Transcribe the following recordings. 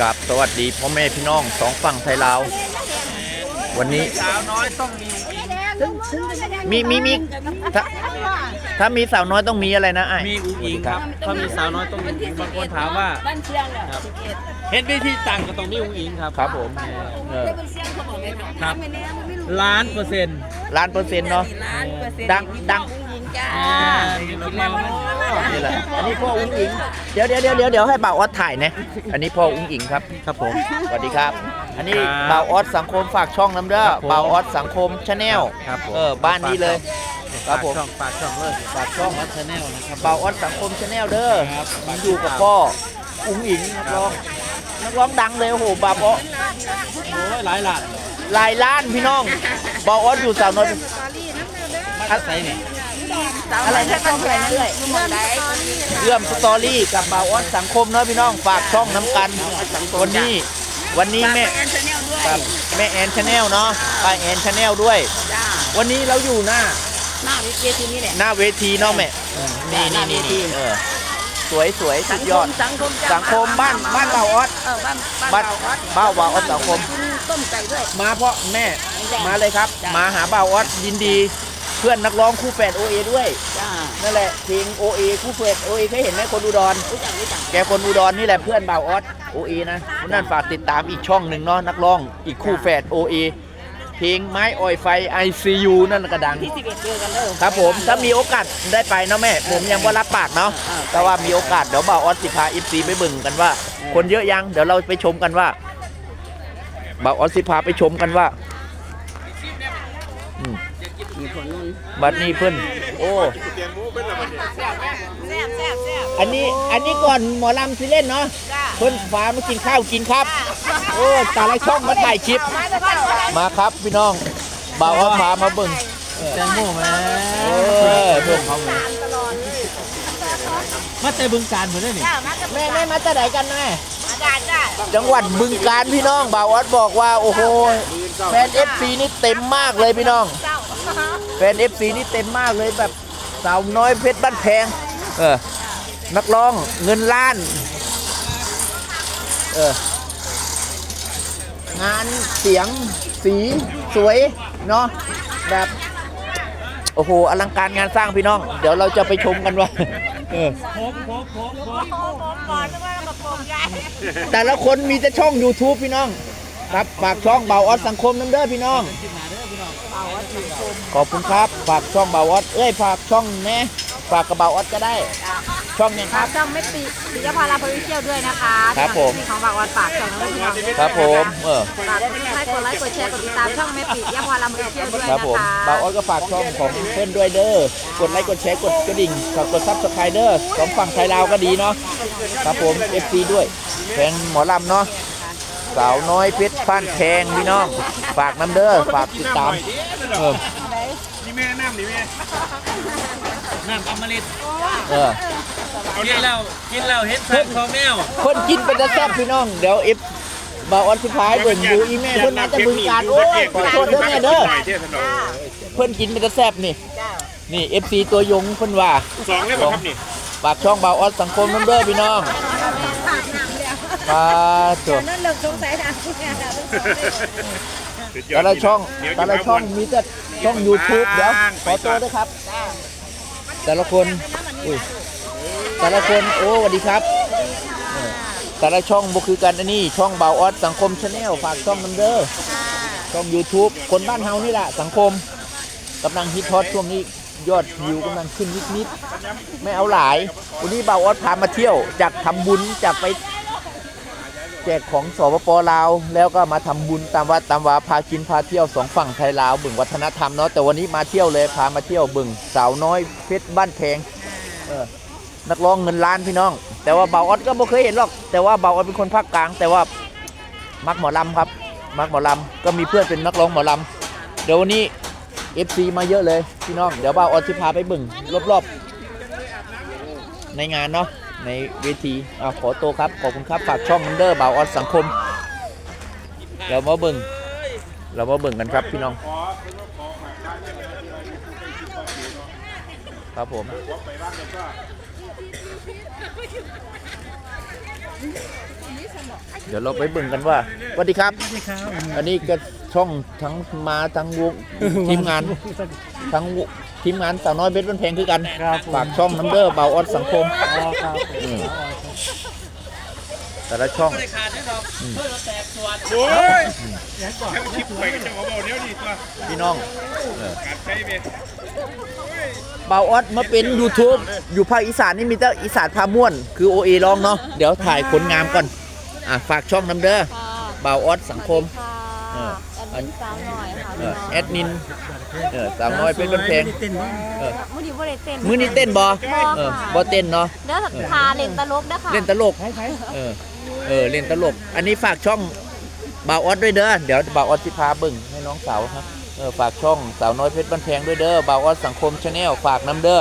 กับสวัสดีพ่อแม่พี่น้องสองฝั่งไทยลาว วันนี้สาวน้อยต้องมีมีมีมีถ้าถ้ามีสาวน้อยต้องมีอะไรนะไอ้มีอุ้งอิงครับถ้ามีสาวน้อยต้องมีอุ้งอิงบางคนถามว่าบ้านเชียงอะครับเห็นวิธีตั้งก็ต้องมีอุ้งอิงครับครับผมเออบ้านเชียงเขาบอกเลยครับล้านเปอร์เซ็นต์ล้านเปอร์เซ็นต์เนาะล้านเปอร์เซ็นต์ดังดังหญิง จ้ากินแล้วนี่แหละอันนี้พ่ออุ้งอิง เดี๋ยวเดี๋ยวเดี๋ยวเดี๋ยวเดี๋ยวให้บ่าวออสถ่ายนะ อันนี้พ่ออุ้งอิงครับ ครับผม สวัสดีครับ อันนี้ครับบ่าวออสสังคมฝากช่องน้ำเด้อครับผมบ่าวออสสังคมชาแนลครับผมเออบ้านนี้เลย ครับผม ฝากช่องฝากช่องเลยฝากช่องวัดชาแนลนะครับบ่าวออสสังคมชาแนลเด้อครับผมอยู่กับพ่ออุ้งอิงนักร้องนักร้องดังเลยโอ้โหบ่าวออสโอ้ยหลายล้านหลายล้านพี่น้องบ่าวออสอยู่สาวน้อยมาใส่นี่ อะไรนะบ้านเชียงเรื่อยเมืองใดเรื่องสตอรี่กับบ่าวออสสังคมเนาะพี่น้องฝากช่องน้ำกันวันนี้ วันนี้แม่แอนชาแนลด้วยครับแม่แอนชาแนลเนาะป้าแอนชาแนลด้วยจ้าวันนี้เราอยู่หน้า หน้าวิเกทีนี่แหละหน้าเวทีเนาะแม่นี่นี่นี่นี่เออสวยสวยสุดยอดสังคมสังคมบ้านบ้านบ่าวออสเออบ้านบ้านบ้านบ่าวออสสังคมต้มไก่ด้วยมาเพราะแม่มาเลยครับ มาหาบ่าวออสยินดี เพื่อนนักร้องคู่แฝดโอเอด้วย จ้านั่นแหละเพลงโอเอคู่แฝดโอเอเคยเห็นไหมคนอุดร รู้จักรู้จักแกคนอุดรนี่แหละเพื่อนบ่าวออสโอเอนะนั่นฝากติดตามอีกช่องหนึ่งเนาะนักร้องอีกคู่แฝดโอเอเพลงไม้ออยไฟ ICU นั่นก็ดัง ที่สิบเอ็ดเจอกันเด้อครับผมถ้ามีโอกาสได้ไปเนาะแม่ ผมยังว่ารับปากเนาะแต่ว่ามีโอกาสเดี๋ยวบ่าวออสสิพาอิฟซีไปเบึงกันว่า คนเยอะยังเดี๋ยวเราไปชมกันว่าบ่าวออสสิพาไปชมกันว่าอืม มีคนนู้นบัดนี้เพิ่นโอ้ แซ่บแซ่บแซ่บอันนี้อันนี้ก่อนหมอลำสิเล่นเนาะจ้าเพิ่นฟ้ามากินข้าวกินครับ โอ้แต่ละช่องมาถ่ายคลิป มาจะบ้านอะไรมาครับพี่น้องบ่าวออสพามาเบิ่งแตงโมแม่เออเพิ่นเขาเลยมาแต่บึงการหมดเลยนี่จ้ามาจะแม่แม่มาจากไหนกันแม่มาจ้าจ้าจังหวัดบึงการพี่น้องบ่าวออสบอกว่า โอ้โหแฟน FC นี่เต็มมากเลยพี่น้อง เจ้า แฟน FC นี่เต็มมากเลยแบบสาวน้อยเพชรบ้านแพง เออ นักร้องเงินล้าน เออ งานเสียงสีสวย เนาะแบบ โอ้โห อลังการงานสร้างพี่น้อง เดี๋ยวเราจะไปชมกันว่าเออโค้งโค้งโค้งโค้งโอ้โหก่อนจะว่ามาโป่งใหญ่แต่ละคนมีแต่ช่อง YouTube พี่น้อง ครับฝากช่องเบาออสสังคมน้ำเด้อพี่น้อง ขอบคุณครับ ฝากช่องเบาออสเอ้ยฝากช่องแน่ฝากกระเบาออสก็ได้ ช่องเนี่ยคครัรับบ ช่องไม่ปีปิยพาราพวิเชียวด้วยนะคะครับผม ที่ของฝากวันฝากช่องน้องพี่น้องด้วยครับผม เออ ฝากให้กดไลค์กดแชร์กดติดตามช่องแม่ปิยพาราพวิเชียวด้วยครันะบผมคะเบาออสก็ฝากช่องของเพื่อนด้วยเด้อ กดไลค์ กดแชร์ กดกระดิ่งฝากกดซับสไครเดอร์สองฝั่งไทยลาวก็ดีเนาะ ครับผม FC ด้วยแฟนหมอลำเนาะ สาวน้อยเพชรพันแพงพี่น้อง ฝากน้ำเด้อฝากติดตามเออนี่แม่น้ำนี่แม่น้ำอมฤตเออกินแล้วกินแล้วเห็นสัตว์ของแมวคนกินเป็นตะแซ่บพี่น้องเดี๋ยวเอฟบาออนสุดท้ายเบิ่งดูอีแม่เพิ่นมาจะบึงการโอ้ยขอโทษเด้อแม่เด้อเพิ่นกินเป็นตะแซ่บนี่นี่ FC ตัวยงเพิ่นว่าสองเลยบ่ครับนี่ปากช่องบาออนสังคมน้ำเด้อพี่น้อง ปาตัวนั่นเลิกสงสัยนะสุดยอแต่ดละช่องเดี๋ยวแต่ละช่องมีแต่ช่อง YouTube เดี๋ยวขอตัวด้วยครับ แต่ละคนอุ้ยแต่ละคนโอ้สวัสดีครับเออแต่ละช่องบ่คือกันอันนี้ช่องเบาออสสังคมชาแนลฝากช่องน้ำเด้อช่อง YouTube คนบ้านเฮานี่แหละสังคมกำลังฮิตฮอตช่วงนี้ยอดวิวกำลังขึ้นนิดๆไม่เอาหลาย วันนี้บ่าวออสพามาเที่ยวจากทำบุญจากไปแจกของสปปลาว แล้วก็มาทำบุญตามวัดตามวาพากินพาเที่ยวสองฝั่งไทยลาวบึงวัฒนธรรมเนาะแต่วันนี้มาเที่ยวเลยพามาเที่ยวบึงสาวน้อยเพชรบ้านแพงนักร้องเงินล้านพี่น้อง แต่ว่าเบ่าออสก็ไม่เคยเห็นหรอก แต่ว่าเบ่าออสเป็นคนภาคกลาง แต่ว่ามักหมอลำครับ มักหมอลำก็มีเพื่อนเป็นนักร้องหมอลำเดี๋ยววันนี้ FC มาเยอะเลยพี่น้องเดี๋ยวเบ่าออนสิพาไปบึงรอบๆในงานเนาะ ในเวทีอ่าขอตัวครับขอบคุณครับฝากช่องมันเดอร์บ่าวออนสังคม เรามาเบึงเรามาเบึงกันครับพี่น้อง ครับผมเดี๋ยวเราไปเบิ่งกันว่าสวัสดีครับอันนี้ก็ ช่องทั้งมาทั้งวงทีมงานทั้งวงทีมงานสาวน้อยเบ็ดบันเพลงคือกันครับผม ฝากช่องน้ำเด้อเบาออดสังคมครับอืม แต่ละช่องโอ้ยแค่คลิปไปก็จะขอบอกเดี๋ยวดีตัวพี่น้องการใช้เมเบาออดมาเป็น YouTube อยู่ภาคอีสานนี่มีแต่อีสานพาม่วน คือโอเอร้องเนาะเดี๋ยวถ่ายผลงามก่อน อะ ฝากช่องน้ำเด้อค่ะเบาออดสังคมเอค่ะ อแอดมินสาวหน่อยค่ะเอพี่อน้องแอดมินเออสาวน้อยเป็นบันเพลงมื้อนี้บ่ได้เต้นมื้อนี้เต้นบ่บ่เออค่ะบ่เต้นเนาะเด้อพาเล่นตลกเด้อค่ะเล่นตลกเออเออเล่นตลก อันนี้ฝากช่องบ่าวออดด้วยเด้อเดี๋ยวบ่าวออดสิพาเบิ่งให้น้องสาวครับเออฝากช่องสาวน้อยเพชรบ้านแพงด้วยเด้อบ่าวออดสังคมชาแนลฝากน้ำเด้อ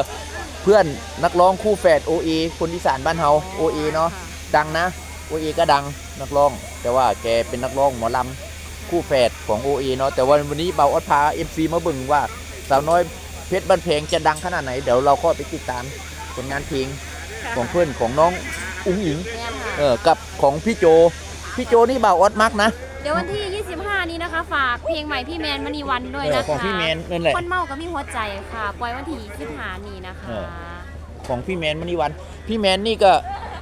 เพื่อนนักร้องคู่แฝด OE คนอีสานบ้านเฮา OE เนาะดังนะ OE ก็ดังนักร้อง แต่ว่าแกเป็นนักร้องหมอลำ คู่แฝดของ OE เนาะแต่ว่าวันนี้บ่าวออดพา MC มาเบิ่งว่าสาวน้อยเพชรบ้านแพงจะดังขนาดไหน เดี๋ยวเราก็ไปติดตามผลงานเพลงของเพื่อนของน้องอุ้งอิงแม่นค่ะเออกับของพี่โจ พี่โจนี่บ่าวออดมักนะเดี๋ยววันที่ 25 นี้นะคะ ฝากเพลงใหม่พี่แมนมณีวันด้วยเออนะคะของพี่แมนนั่นแหละคนเมาก็มีหัวใจค่ะ ปล่อยวันที่25นี้นะคะเออของพี่แมนมณีวัน พี่แมนนี่ก็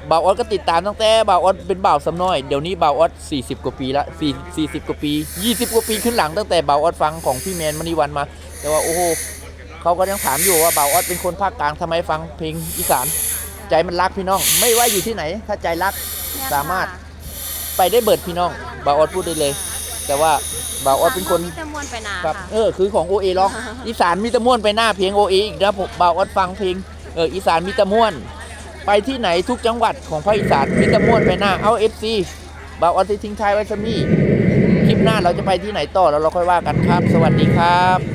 บ่าวออดก็ติดตามตั้งแต่บ่าวออดเป็นบ่าวสำน้อย เดี๋ยวนี้บ่าวออด40 กว่าปีละ4 40 กว่าปี 20 กว่าปีขึ้นหลังตั้งแต่บ่าวออดฟังของพี่แมนมณีวันมา แต่ว่าโอ้โหเขาก็ยังถามอยู่ว่าบ่าวออดเป็นคนภาคกลางทำไมฟังเพลงอีสาน ใจมันรักพี่น้อง ไม่ว่าอยู่ที่ไหน ถ้าใจรักสามารถไปได้เบิดพี่น้องบ่าวออดพูดได้เลย แต่ว่าบ่าวออดเป็นคนมีแต่มวลไปนาครับค่ะ เออคือของโอเอร้องอีสานมีแตะม่วนไปหน้าเพลงโอเออีกนะผมบ่าวออดฟังเพลงเอออีสานมีแตะม่วน ไปที่ไหนทุกจังหวัดของภาคอีสานมิตะม่วนไปหน้าเอาเอฟซีบาวออดที่ทิ้งท้ายไว้ซะมี่คลิปหน้าเราจะไปที่ไหนต่อแล้วเราค่อยว่ากันครับ สวัสดีครับ